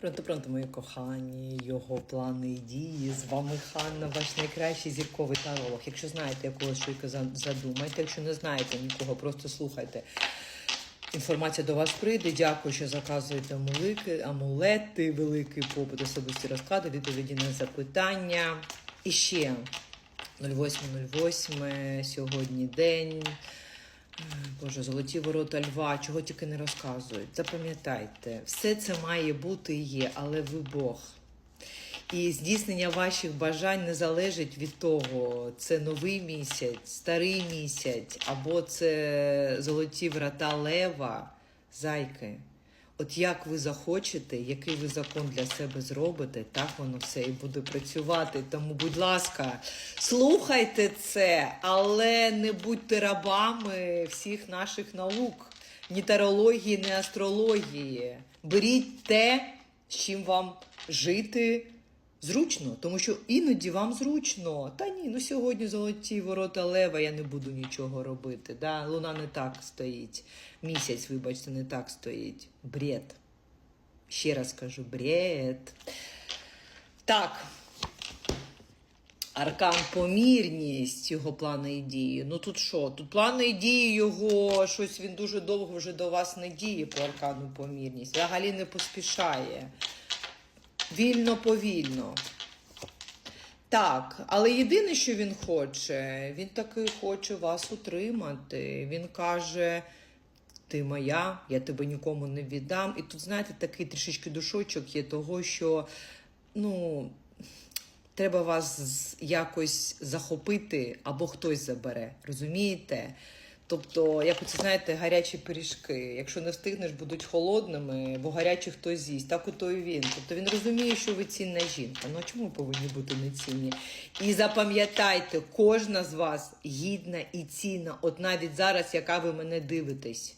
Пронто, пронто, мої кохані, його плани і дії. З вами Ханна, ваш найкращий зірковий таролог. Якщо знаєте, якого чоловіка задумайте, якщо не знаєте нікого, просто слухайте. Інформація до вас прийде. Дякую, що заказуєте амулики, амулети, великий попит, особисті розклади, відповіді на запитання. І ще 08.08, сьогодні день. Боже, золоті ворота льва, чого тільки не розказують. Запам'ятайте, все це має бути і є, але ви Бог. І здійснення ваших бажань не залежить від того, це новий місяць, старий місяць, або це золоті врата лева, зайки. От як ви захочете, який ви закон для себе зробите, так воно все і буде працювати. Тому, будь ласка, слухайте це, але не будьте рабами всіх наших наук, ні тарології, ні астрології. Беріть те, з чим вам жити зручно, тому що іноді вам зручно. Та ні, ну сьогодні золоті ворота лева, я не буду нічого робити. Да? Луна не так стоїть. Місяць, вибачте, не так стоїть. Бред. Ще раз кажу, бред. Так. Аркан помірність його плани і дії. Ну тут що? Тут плани і дії його, щось він дуже довго вже до вас не діє по аркану помірність. Взагалі не поспішає. Вільно повільно. Так, але єдине, що він хоче, він таки хоче вас утримати. Він каже: ти моя, я тебе нікому не віддам. І тут, знаєте, такий трішечки душочок є того, що ну, треба вас якось захопити або хтось забере. Розумієте? Тобто, як оце, знаєте, гарячі пиріжки. Якщо не встигнеш, будуть холодними, бо гарячі хтось з'їсть. Так ото і він. Тобто він розуміє, що ви цінна жінка. Ну а чому ви повинні бути нецінні? І запам'ятайте, кожна з вас гідна і цінна, от навіть зараз, яка ви мене дивитесь.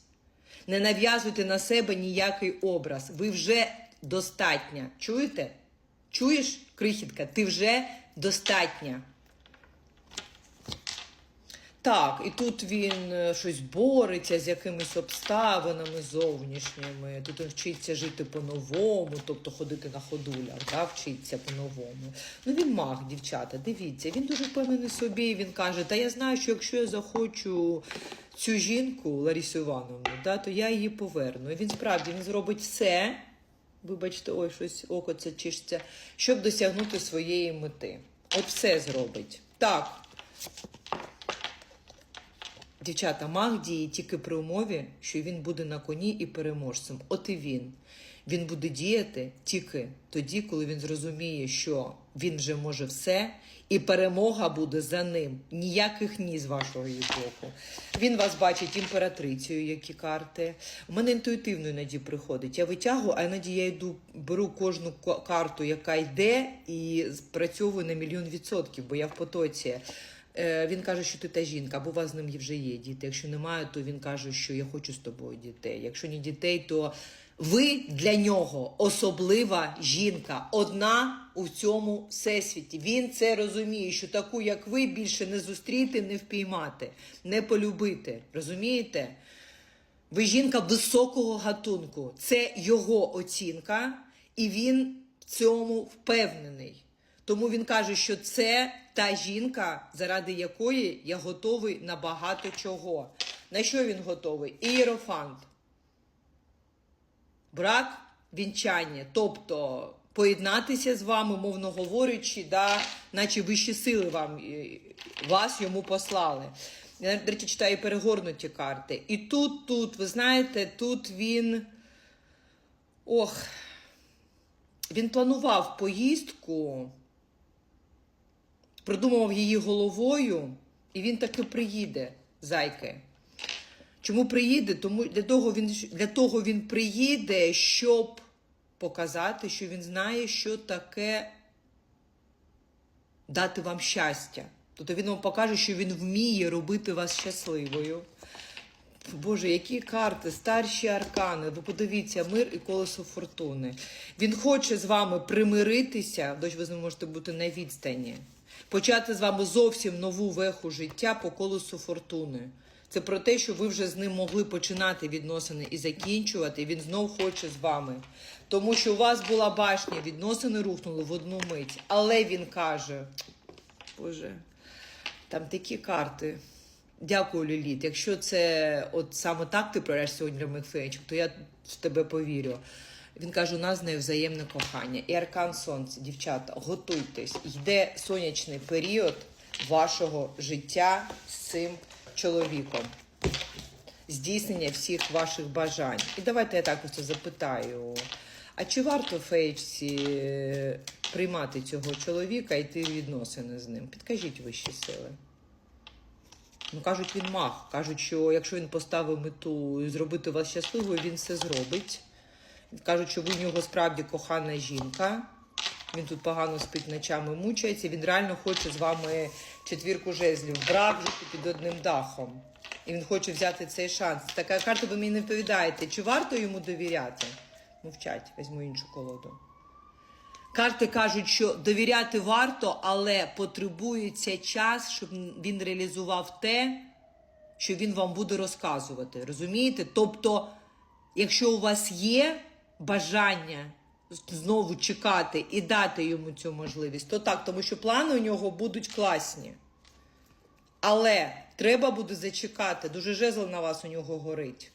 Не нав'язуйте на себе ніякий образ. Ви вже достатня. Чуєте? Чуєш, крихітка, ти вже достатня. Так, і тут він е, щось бореться з якимись обставинами зовнішніми. Тут він вчиться жити по-новому, тобто ходити на ходулях, да, вчиться по-новому. Ну він маг, дівчата, дивіться, він дуже впевнений собі. Він каже: Та я знаю, що якщо я захочу цю жінку, Ларісу Івановну, да, то я її поверну. І він справді він зробить все. Вибачте, ой, щось око це чишиться, щоб досягнути своєї мети. От все зробить. Так. Дівчата, маг діє тільки при умові, що він буде на коні і переможцем. От і він. Він буде діяти тільки тоді, коли він зрозуміє, що він вже може все, і перемога буде за ним. Ніяких ні з вашого її боку. Він вас бачить імператрицею, які карти. У мене інтуїтивно іноді приходить. Я витягую, а іноді я йду, беру кожну ка- карту, яка йде, і спрацьовую на мільйон відсотків, бо я в потоці. Е, Він каже, що ти та жінка, або у вас з ним вже є діти. Якщо немає, то він каже, що я хочу з тобою дітей. Якщо ні дітей, то ви для нього особлива жінка, одна у цьому всесвіті. Він це розуміє, що таку, як ви, більше не зустріти, не впіймати, не полюбити. Розумієте? Ви жінка високого гатунку. Це його оцінка, і він в цьому впевнений. Тому він каже, що це та жінка, заради якої я готовий на багато чого. На що він готовий? Ієрофант. Брак вінчання, тобто поєднатися з вами, мовно говорячи, да, наче вищі сили вам, е, вас йому послали. Я, до речі, читаю перегорнуті карти. І тут, тут, ви знаєте, тут він. Ох, він планував поїздку, продумував її головою, і він таки приїде, зайки. Чому приїде? Тому для того він для того він приїде, щоб показати, що він знає, що таке дати вам щастя. Тобто він вам покаже, що він вміє робити вас щасливою. Боже, які карти, старші аркани. Ви подивіться, мир і колесо фортуни. Він хоче з вами примиритися, дощ ви з ним можете бути на відстані, почати з вами зовсім нову веху життя по колесу фортуни. Це про те, що ви вже з ним могли починати відносини і закінчувати. і Він знов хоче з вами. Тому що у вас була башня, відносини рухнули в одну мить. Але він каже: Боже, там такі карти. Дякую, Ліліт. Якщо це от саме так ти проявляєш сьогодні Ремик Фенчик, то я в тебе повірю. Він каже, у нас з нею взаємне кохання. І аркан сонця, дівчата, готуйтесь. Йде сонячний період вашого життя з цим чоловіком. Здійснення всіх ваших бажань. І давайте я так просто запитаю: а чи варто фейчці приймати цього чоловіка і йти відносини з ним? Підкажіть вищі сили. Ну, кажуть, він маг. Кажуть, що якщо він поставив мету зробити вас щасливою, він все зробить. Кажуть, що ви в нього справді кохана жінка. Він тут погано спить ночами, мучається. Він реально хоче з вами четвірку жезлів, брак жити під одним дахом. І він хоче взяти цей шанс. Така карта ви мені не відповідаєте. Чи варто йому довіряти? Мовчать, візьму іншу колоду. Карти кажуть, що довіряти варто, але потребується час, щоб він реалізував те, що він вам буде розказувати. Розумієте? Тобто, якщо у вас є бажання знову чекати і дати йому цю можливість, то так, тому що плани у нього будуть класні. Але треба буде зачекати. Дуже жезл на вас у нього горить.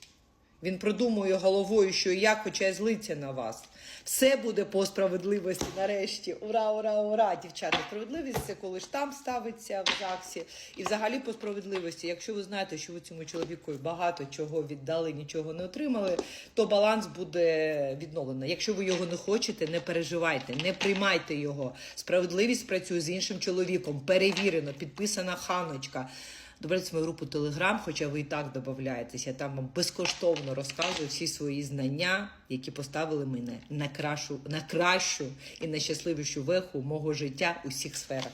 Він продумує головою, що як, хоча й злиться на вас. Все буде по справедливості нарешті. Ура, ура, ура, дівчата. Справедливість це коли штамп ставиться в ЗАГСі. І взагалі по справедливості, якщо ви знаєте, що ви цьому чоловіку багато чого віддали, нічого не отримали, то баланс буде відновлено. Якщо ви його не хочете, не переживайте, не приймайте його. Справедливість працює з іншим чоловіком. Перевірено, підписана ханочка. Добавляйте мою групу Телеграм, хоча ви і так додаєтеся. Я там вам безкоштовно розказую всі свої знання, які поставили мене на кращу, на кращу і найщасливішу веху мого життя у всіх сферах.